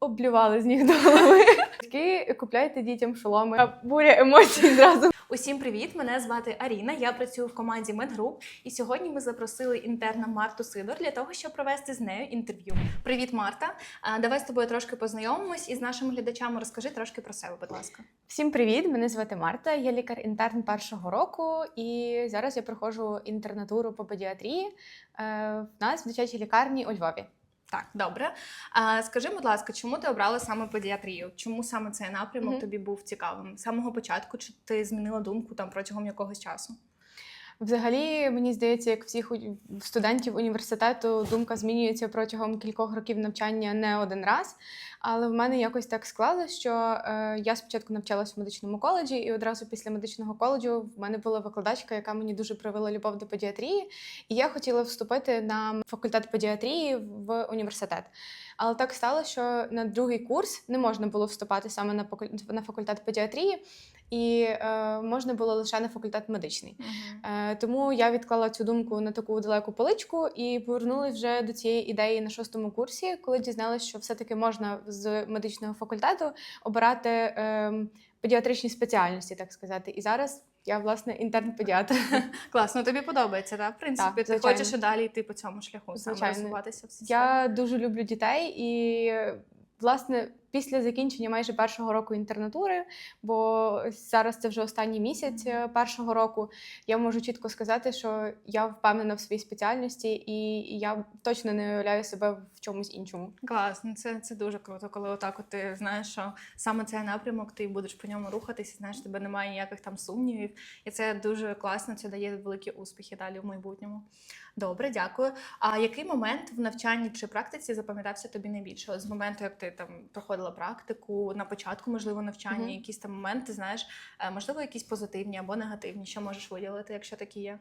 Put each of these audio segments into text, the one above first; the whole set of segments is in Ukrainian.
Облювали з ніг до голови. Батьки, купляйте дітям шоломи. А Буря емоцій зразу. Усім привіт! Мене звати Аріна. Я працюю в команді Медгруп. І сьогодні ми запросили інтерна Марту Сидор для того, щоб провести з нею інтерв'ю. Привіт, Марта! А, Давай з тобою трошки познайомимось і з нашими глядачами розкажи трошки про себе, будь ласка. Всім привіт! Мене звати Марта. Я лікар-інтерн першого року, і зараз я проходжу інтернатуру по педіатрії е, в нас в дитячій лікарні у Львові. Так, добре. А, скажи, будь ласка, чому ти обрала саме педіатрію? Чому саме цей напрямок Мгм. тобі був цікавим? З самого початку чи ти змінила думку там протягом якогось часу? Взагалі, мені здається, як всіх студентів університету думка змінюється протягом кількох років навчання не один раз. Але в мене якось так склалося, що е, я спочатку навчалась в медичному коледжі, і одразу після медичного коледжу в мене була викладачка, яка мені дуже привела любов до педіатрії. І я хотіла вступити на факультет педіатрії в університет. Але так стало, що на другий курс не можна було вступати саме на факультет педіатрії, і е, можна було лише на факультет медичний. Е, Тому я відклала цю думку на таку далеку поличку і повернулася вже до цієї ідеї на шостому курсі, коли дізналася, що все-таки можна з медичного факультету обирати ем, педіатричні спеціальності, так сказати. І зараз я власне інтерн-педіатр. Класно, тобі подобається, так? В принципі, Так, ти хочеш і далі йти по цьому шляху, саме Звичайно. розвиватися Я дуже люблю дітей і. Власне, після закінчення майже першого року інтернатури, бо зараз це вже останній місяць е, першого року, я можу чітко сказати, що я впевнена в своїй спеціальності, і я точно не уявляю себе в чомусь іншому. Класно, це, це дуже круто, коли отак от ти знаєш, що саме цей напрямок, ти будеш по ньому рухатись, знаєш, тебе немає ніяких там сумнівів. І це дуже класно, це дає великі успіхи далі в майбутньому. Добре, дякую. А який момент в навчанні чи практиці запам'ятався тобі найбільше? От з моменту, як ти там проходила практику, на початку, можливо, навчання, Мгм. якісь там моменти, знаєш, е, можливо, якісь позитивні або негативні, що можеш виділити, якщо такі є?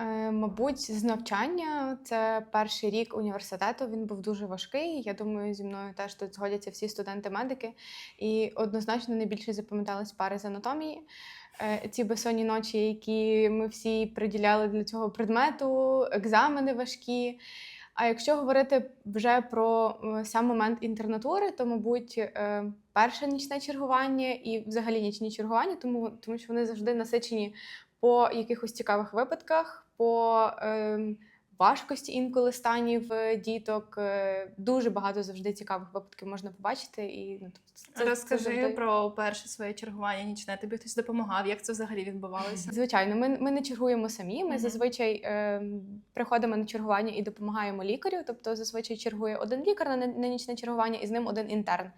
Е, Мабуть, з навчання це перший рік університету. Він був дуже важкий. Я думаю, зі мною теж тут згодяться всі студенти-медики. І однозначно найбільше запам'ятались пари з анатомії. Е, Ці безсонні ночі, які ми всі приділяли для цього предмету, екзамени важкі. А якщо говорити вже про е, сам момент інтернатури, то, мабуть, е, перше нічне чергування і взагалі нічні чергування, тому, тому що вони завжди насичені по якихось цікавих випадках, по ем, важкості інколи станів діток. Е, Дуже багато завжди цікавих випадків можна побачити. І ну, тобто, це- це Розкажи завжди- про перше своє чергування нічне. Тобі хтось допомагав, як це взагалі відбувалося? Звичайно, ми, ми не чергуємо самі. Ми Мгм. зазвичай е, приходимо на чергування і допомагаємо лікарю. Тобто, зазвичай чергує один лікар на, на нічне чергування і з ним один інтерн.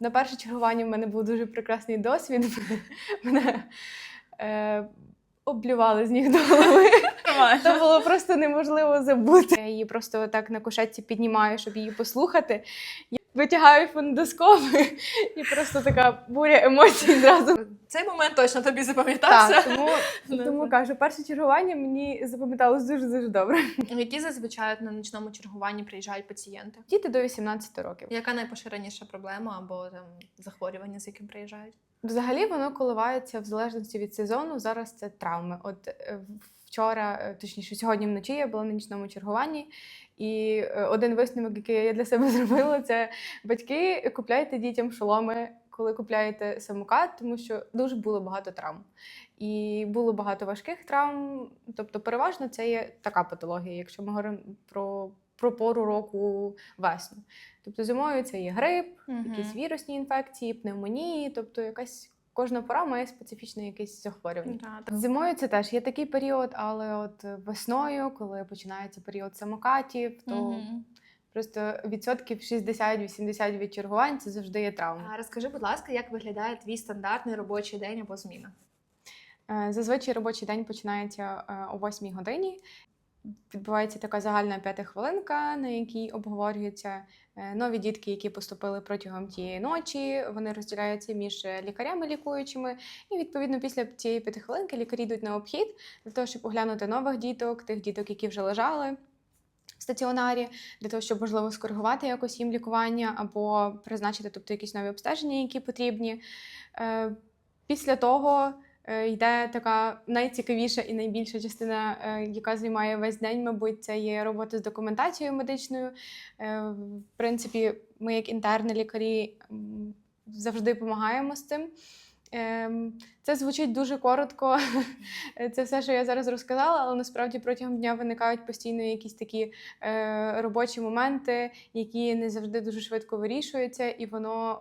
На перше чергування в мене був дуже прекрасний досвід. Мене е, облювали з ніг до голови. Це було просто неможливо забути. Я її просто так на кушетці піднімаю, щоб її послухати. Я витягаю фондоскопи і просто така буря емоцій зразу. Цей момент точно тобі запам'ятався. Так, тому, Ну, тому кажу, перше чергування мені запам'яталось дуже дуже добре. Які зазвичай на нічному чергуванні приїжджають пацієнти? Діти до 18 років. Яка найпоширеніша проблема або там захворювання, з яким приїжджають? Взагалі воно коливається в залежності від сезону. Зараз це травми. От е, вчора, е, точніше, сьогодні вночі я була на нічному чергуванні, і е, один висновок, який я для себе зробила, це батьки купляйте дітям шоломи, коли купляєте самокат, тому що дуже було багато травм. І було багато важких травм. Тобто, переважно це є така патологія, якщо ми говоримо про, про пору року весну. Тобто зимою це є грип, якісь вірусні інфекції, пневмонії, тобто якась кожна пора має специфічне якесь захворювання. Да, так. Зимою це теж є такий період, але от весною, коли починається період самокатів, то Мгм. просто відсотків 60-80 від чергувань це завжди є травма. А розкажи, будь ласка, як виглядає твій стандартний робочий день або зміна? Е, Зазвичай робочий день починається е, о 8 годині. Відбувається така загальна п'ятихвилинка, на якій обговорюються е, нові дітки, які поступили протягом тієї ночі. Вони розділяються між е, лікарями лікуючими. І відповідно після цієї п'ятихвилинки лікарі йдуть на обхід для того, щоб оглянути нових діток, тих діток, які вже лежали. В стаціонарі для того, щоб можливо скоригувати якось їм лікування або призначити тобто якісь нові обстеження, які потрібні. Е, Після того йде така найцікавіша і найбільша частина, е, яка займає весь день, мабуть, це є робота з документацією медичною. Е, В принципі, ми, як інтерни лікарі, завжди допомагаємо з цим. Це звучить дуже коротко. Це все, що я зараз розказала, але насправді протягом дня виникають постійно якісь такі е, робочі моменти, які не завжди дуже швидко вирішуються, і воно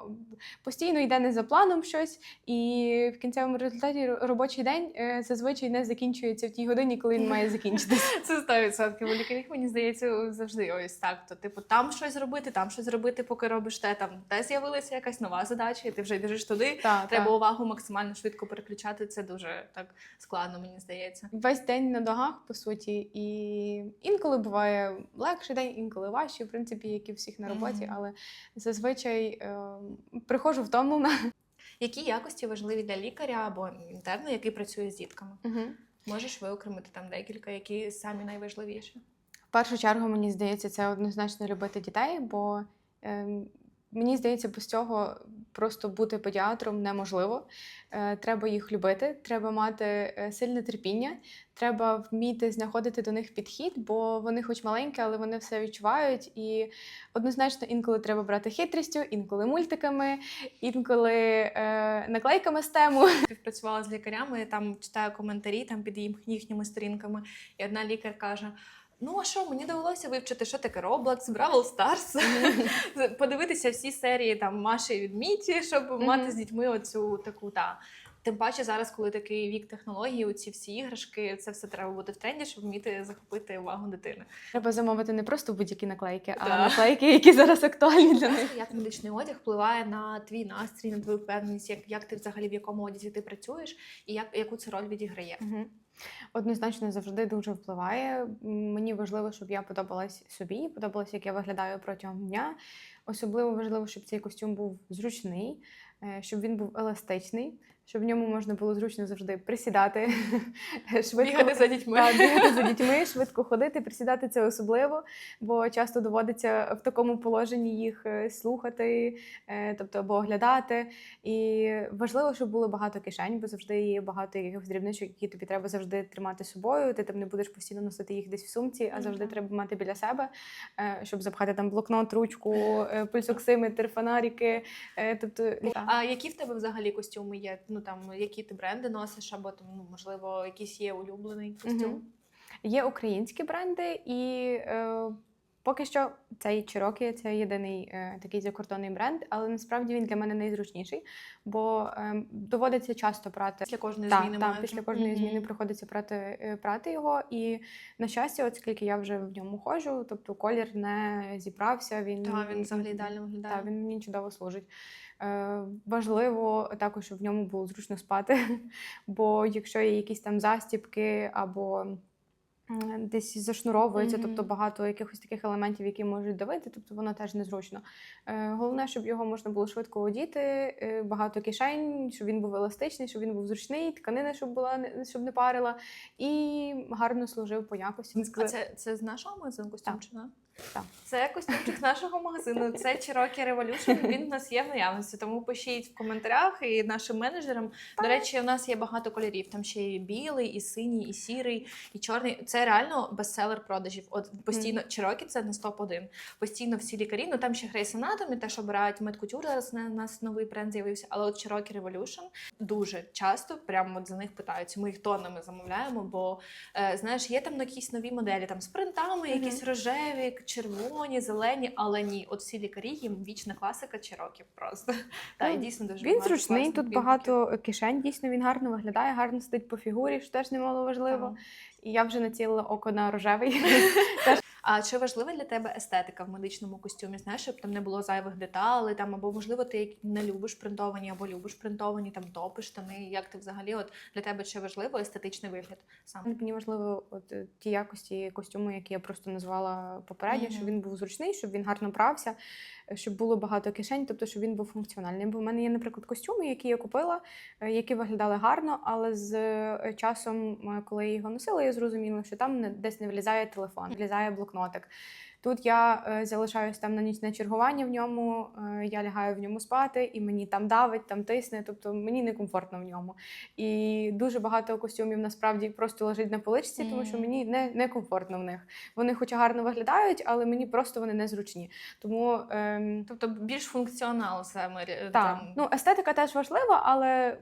постійно йде не за планом щось. І в кінцевому результаті робочий день е, зазвичай не закінчується в тій годині, коли він має закінчитися. Це 100%. У лікарів, мені здається, завжди ось так. То, типу, там щось зробити, там щось зробити, поки робиш те, там де з'явилася якась нова задача, і ти вже біжиш туди. Та, Треба та. увагу максимально швидко переключати. Це дуже так складно, мені здається. Весь день на ногах, по суті, і інколи буває легший день, інколи важчий, в принципі, як і всіх на роботі, Мгм. але зазвичай е, приходжу втомлена. Які якості важливі для лікаря або інтерна, який працює з дітками? Можеш виокремити там декілька, які самі найважливіші? В першу чергу, мені здається, це однозначно любити дітей, бо ем, мені здається, без цього просто бути педіатром неможливо. Е, треба їх любити, треба мати е, сильне терпіння, треба вміти знаходити до них підхід, бо вони, хоч маленькі, але вони все відчувають. І однозначно інколи треба брати хитрістю, інколи мультиками, інколи е, наклейками з тему. Співпрацювала з лікарями, там читаю коментарі там під їх- їхніми сторінками, і одна лікар каже. Ну, а що, мені довелося вивчити, що таке Roblox, Бравл Старс, подивитися всі серії там Маші і Відміті, щоб мати з дітьми оцю таку та. Тим паче зараз, коли такий вік технологій, ці всі іграшки, це все треба бути в тренді, щоб вміти захопити увагу дитини. Треба замовити не просто будь-які наклейки, а наклейки, які зараз актуальні для них. Як медичний одяг впливає на твій настрій, на твою впевненість, як, як ти взагалі в якому одязі ти працюєш, і як, яку це роль відіграє? Мгм. Однозначно завжди дуже впливає. Мені важливо, щоб я подобалась собі, подобалась, як я виглядаю протягом дня. Особливо важливо, щоб цей костюм був зручний, е, щоб він був еластичний, щоб в ньому можна було зручно завжди присідати, швидко Бігати за дітьми. Да, бігати за дітьми, швидко ходити, присідати це особливо, бо часто доводиться в такому положенні їх е, слухати, е, тобто або оглядати. І важливо, щоб було багато кишень, бо завжди є багато якихось дрібничок, які тобі треба завжди тримати з собою. Ти там не будеш постійно носити їх десь в сумці, а Ну, завжди так. треба мати біля себе, е, щоб запхати там блокнот, ручку, пульсоксиметр, фонарики. Тобто. А які в тебе взагалі костюми є? Ну там які ти бренди носиш, або там ну можливо якийсь є улюблений костюм? Мгм. Є українські бренди, і е, поки що цей Cherokee – це єдиний е, такий закордонний бренд, але насправді він для мене найзручніший, бо е, доводиться часто прати. Після кожної Так, зміни так, після кожної Мгм. зміни приходиться прати, е, прати його. І на щастя, оскільки я вже в ньому ходжу, тобто колір не зібрався. Він Та, він взагалі ідеально виглядає. Так, він мені чудово служить. Е, важливо також, щоб в ньому було зручно спати. Бо якщо є якісь там застібки або десь зашнуровується, Мгм. тобто багато якихось таких елементів, які можуть давити, тобто воно теж незручно. Е, головне, щоб його можна було швидко одіти, е, багато кишень, щоб він був еластичний, щоб він був зручний, тканина, щоб була щоб не парила, і гарно служив по якості. А це, це з нашого магазину костюм чи не? Так. Це костюмчик нашого магазину. Це Cherokee Revolution. Він у нас є в наявності. Тому пишіть в коментарях і нашим менеджерам. До речі, у нас є багато кольорів. Там ще і білий, і синій, і сірий, і чорний. Це реально бестселер продажів. От постійно Cherokee це не топ-1. Постійно всі лікарі. Ну там ще Grey's Anatomy теж обирають медкутюр. Зараз на нас новий бренд з'явився. Але от Cherokee Revolution дуже часто прямо от за них питаються. Ми їх тоннами замовляємо, бо е, знаєш, є там якісь нові моделі, там з принтами, якісь рожеві, червоні, зелені, але ні, от всі лікарі їм вічна класика Чироків просто. Та, і Ну, дійсно дуже Він зручний, тут багато кишень, дійсно він гарно виглядає, гарно сидить по фігурі, що теж немало важливо. І я вже націлила око на рожевий. А чи важлива для тебе естетика в медичному костюмі? Знаєш, щоб там не було зайвих деталей, там або можливо ти не любиш принтовані, або любиш принтовані, там топи, штани. Як ти взагалі, от для тебе чи важливо естетичний вигляд саме? Мені важливо от е, ті якості костюму, які я просто назвала попередньо, щоб він був зручний, щоб він гарно прався, е, щоб було багато кишень, тобто щоб він був функціональний. Бо в мене є, наприклад, костюми, які я купила, е, які виглядали гарно, але з часом, коли я його носила, я зрозуміла, що там десь не влізає телефон, влізає блокнотик. Тут я е, залишаюсь там на нічне чергування в ньому, е, я лягаю в ньому спати, і мені там давить, там тисне, тобто мені некомфортно в ньому. І дуже багато костюмів насправді просто лежить на поличці, тому що мені не, некомфортно в них. Вони хоча гарно виглядають, але мені просто вони незручні. Тому ем, Тобто більш функціонал саме е, так, там. ну естетика теж важлива, але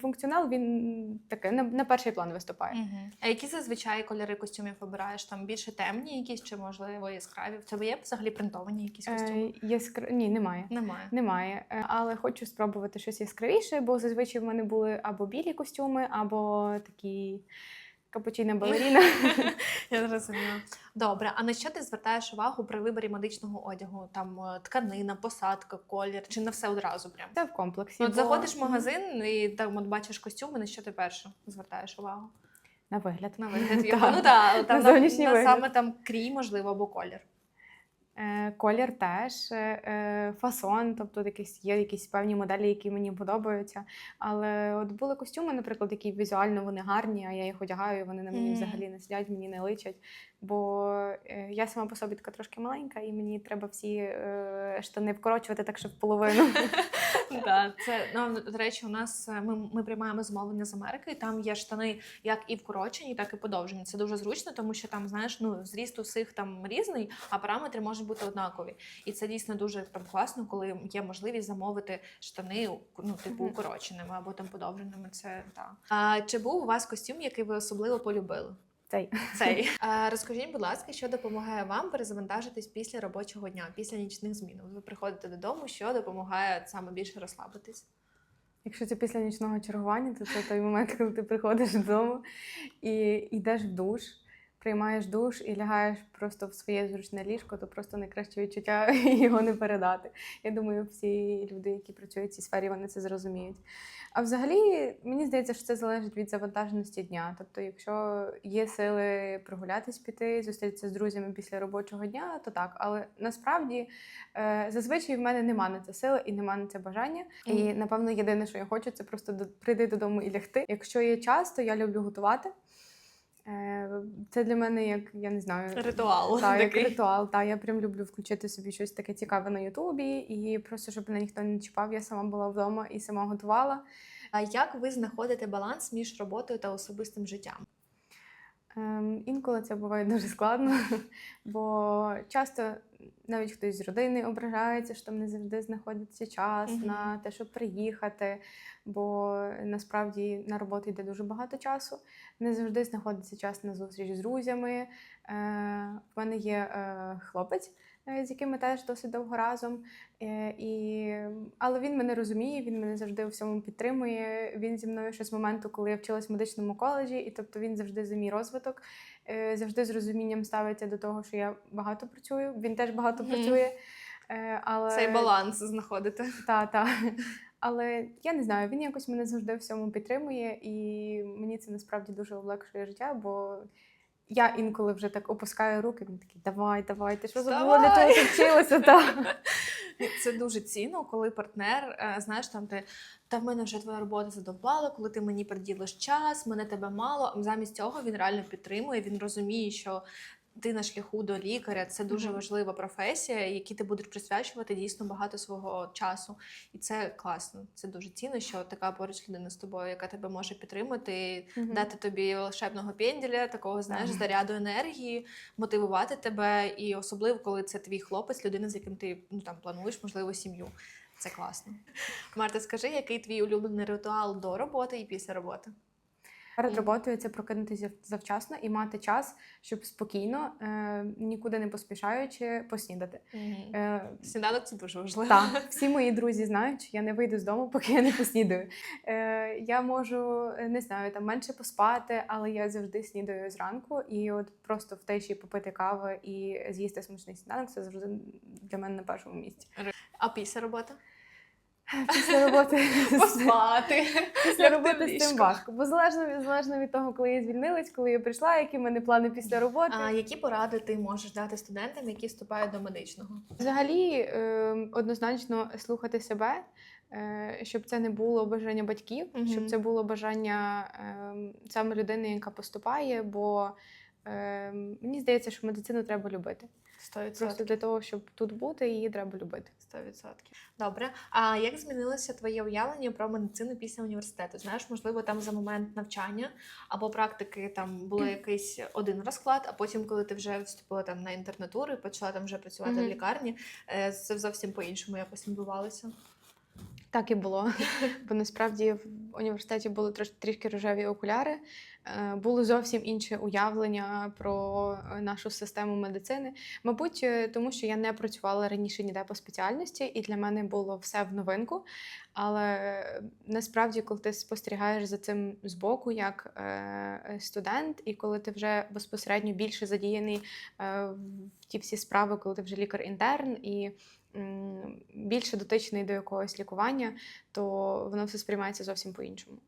функціонал він таки на, на перший план виступає. Мгм. А які зазвичай кольори костюмів обираєш? Там більше темні якісь чи можливо яскраві? В тебе є взагалі принтовані якісь костюми? Е, яскра... Ні, немає. Немає. Немає, Е, але хочу спробувати щось яскравіше, бо зазвичай в мене були або білі костюми, або такі капучина балеріна. Я зрозуміла. Добре, а на що ти звертаєш увагу при виборі медичного одягу? Там е, тканина, посадка, колір, чи на все одразу прям? Це в комплексі. От бо- заходиш в магазин і там от бачиш костюми, на що ти перше звертаєш увагу? На вигляд. На вигляд його. Ну та, там На зовнішній на вигляд. саме там крій, можливо, або колір. Е, Колір теж, е, е, фасон, тобто якісь є якісь певні моделі, які мені подобаються. Але от були костюми, наприклад, які візуально вони гарні, а я їх одягаю, і вони на мені Мгм. взагалі не сидять, мені не личать. Бо е, я сама по собі така трошки маленька, і мені треба всі е, штани вкорочувати так, щоб в половину. Це ну, до речі, у нас е, ми, ми приймаємо замовлення з Америки, і там є штани як і вкорочені, так і подовжені. Це дуже зручно, тому що там, знаєш, ну зріст усіх там різний, а параметри можуть бути однакові. І це дійсно дуже там класно, коли є можливість замовити штани, ну типу укороченими або там подовженими. Це так. А чи був у вас костюм, який ви особливо полюбили? Цей. Цей а, розкажіть, будь ласка, що допомагає вам перезавантажитись після робочого дня, після нічних змін? Ви приходите додому, що допомагає саме більше розслабитись? Якщо це після нічного чергування, то це той момент, коли ти приходиш додому і йдеш в душ, приймаєш душ і лягаєш просто в своє зручне ліжко, то просто найкраще відчуття його не передати. Я думаю, всі люди, які працюють в цій сфері, вони це зрозуміють. А взагалі, мені здається, що це залежить від завантаженості дня. Тобто, якщо є сили прогулятись, піти, зустрітися з друзями після робочого дня, то так. Але насправді е, зазвичай в мене нема на це сили і нема на це бажання. І напевно єдине, що я хочу, це просто прийти додому і лягти. Якщо є час, то я люблю готувати. Це для мене як я не знаю Ритуал Та, як такий. ритуал. Та я прям люблю включити собі щось таке цікаве на Ютубі, і просто щоб мене ніхто не чіпав, я сама була вдома і сама готувала. А як ви знаходите баланс між роботою та особистим життям? Ем, інколи це буває дуже складно, бо часто навіть хтось з родини ображається, що там не завжди знаходиться час Мгм. на те, щоб приїхати. Бо насправді на роботу йде дуже багато часу. Не завжди знаходиться час на зустріч з друзями. Е, в мене є е, хлопець, е, з яким ми теж досить довго разом. Е, і... Але він мене розуміє, він мене завжди у всьому підтримує. Він зі мною ще з моменту, коли я вчилась в медичному коледжі, і тобто він завжди за мій розвиток, завжди з розумінням ставиться до того, що я багато працюю. Він теж багато працює. Е, але... Цей баланс знаходити. Так, так. Але я не знаю, він якось мене завжди в всьому підтримує, і мені це насправді дуже облегшує життя, бо я інколи вже так опускаю руки, він такий, давай, давай, ти що забула для Вставай!» того, ти вчилася? Та. Це дуже цінно, коли партнер, е, знаєш, там ти та в мене вже твоя робота задовбала, коли ти мені приділиш час, мене тебе мало. Замість цього він реально підтримує. Він розуміє, що ти на шляху до лікаря. Це дуже важлива професія, якій ти будеш присвячувати дійсно багато свого часу. І це класно. Це дуже цінно, що така поруч людина з тобою, яка тебе може підтримати, дати тобі волшебного пенділя, такого знаєш, заряду енергії, мотивувати тебе, і особливо, коли це твій хлопець, людина, з яким ти ну там плануєш, можливо, сім'ю. Це класно. Марта, скажи, який твій улюблений ритуал до роботи і після роботи? Перед роботою це прокинутися завчасно і мати час, щоб спокійно, е, нікуди не поспішаючи, поснідати. Е, Сніданок це дуже важливо. Так, всі мої друзі знають, що я не вийду з дому, поки я не поснідаю. Е, я можу е, не знаю, там менше поспати, але я завжди снідаю зранку. І от просто в тиші попити кави і з'їсти смачний сніданок це завжди для мене на першому місці. А після роботи? Після роботи Поспати. після роботи з тим важко. Бо залежно, залежно від того, коли я звільнилась, коли я прийшла, які в мене плани після роботи. А які поради ти можеш дати студентам, які вступають до медичного? Взагалі, е, однозначно слухати себе, е, щоб це не було бажання батьків, Мгм. щоб це було бажання е, саме людини, яка поступає. Бо Е, мені здається, що медицину треба любити. 100%. Просто для того, щоб тут бути, її треба любити. 100%. Добре. А як змінилося твоє уявлення про медицину після університету? Знаєш, можливо, там за момент навчання або практики там було якийсь один розклад, а потім, коли ти вже вступила там на інтернатуру і почала там вже працювати в лікарні, е, це зовсім по-іншому якось відбувалося. Так і було. Бо насправді в університеті були трішки рожеві окуляри, е, було зовсім інше уявлення про е, нашу систему медицини. Мабуть, е, тому що я не працювала раніше ніде по спеціальності, і для мене було все в новинку. Але насправді, коли ти спостерігаєш за цим збоку, як студент, і коли ти вже безпосередньо більше задіяний в ті всі справи, коли ти вже лікар-інтерн і більше дотичний до якогось лікування, то воно все сприймається зовсім по-іншому.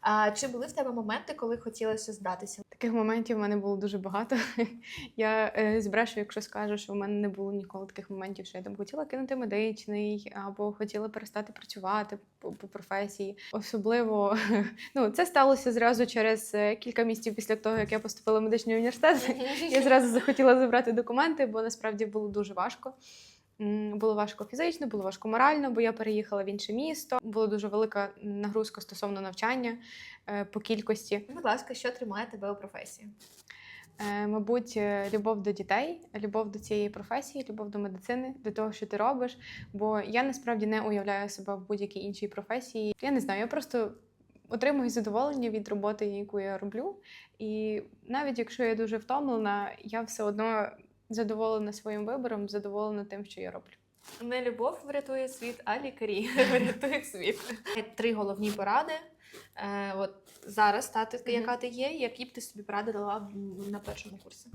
А чи були в тебе моменти, коли хотілося здатися? Таких моментів в мене було дуже багато. Я е, збрешу, якщо скажу, що в мене не було ніколи таких моментів, що я там хотіла кинути медичний або хотіла перестати працювати по, по професії. Особливо ну, це сталося зразу через е, кілька місяців після того, як я поступила в медичний університет. Я зразу захотіла забрати документи, бо насправді було дуже важко. Було важко фізично, було важко морально, бо я переїхала в інше місто. Була дуже велика нагрузка стосовно навчання е, по кількості. Будь ласка, що тримає тебе у професії? Е, Мабуть, е, любов до дітей, любов до цієї професії, любов до медицини, до того, що ти робиш. Бо я насправді не уявляю себе в будь-якій іншій професії. Я не знаю, я просто отримую задоволення від роботи, яку я роблю. І навіть якщо я дуже втомлена, я все одно задоволена своїм вибором, задоволена тим, що я роблю. Не любов врятує світ, а лікарі врятують світ. Три головні поради. Е, от зараз та ти, яка ти є, які б ти собі поради дала на першому курсі?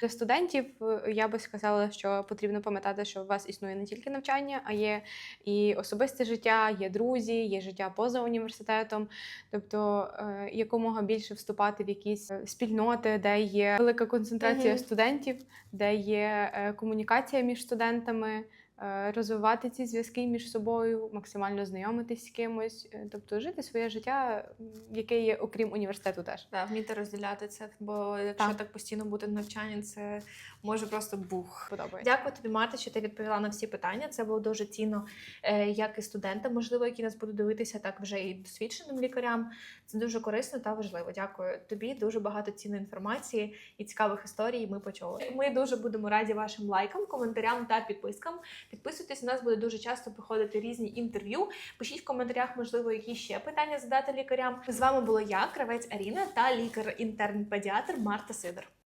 Для студентів е, я би сказала, що потрібно пам'ятати, що у вас існує не тільки навчання, а є і особисте життя, є друзі, є життя поза університетом. Тобто е, якомога більше вступати в якісь е, спільноти, де є велика концентрація Мгм. студентів, де є е, комунікація між студентами. Е, Розвивати ці зв'язки між собою, максимально знайомитись з кимось, е, тобто жити своє життя, яке є окрім університету, теж Да, вміти розділяти це, бо якщо так, Так. постійно бути в навчанні, це може просто бух. подобається. Дякую тобі, Марта, що ти відповіла на всі питання. Це було дуже цінно, е, як і студентам, можливо, які нас будуть дивитися, так вже і досвідченим лікарям. Це дуже корисно та важливо. Дякую тобі. Дуже багато цінної інформації і цікавих історій. Ми почули. Ми дуже будемо раді вашим лайкам, коментарям та підпискам. Підписуйтесь, у нас буде дуже часто проходити різні інтерв'ю. Пишіть в коментарях, можливо, які ще питання задати лікарям. З вами була я, кравець Аріна та лікар-інтерн-педіатр Марта Сидор.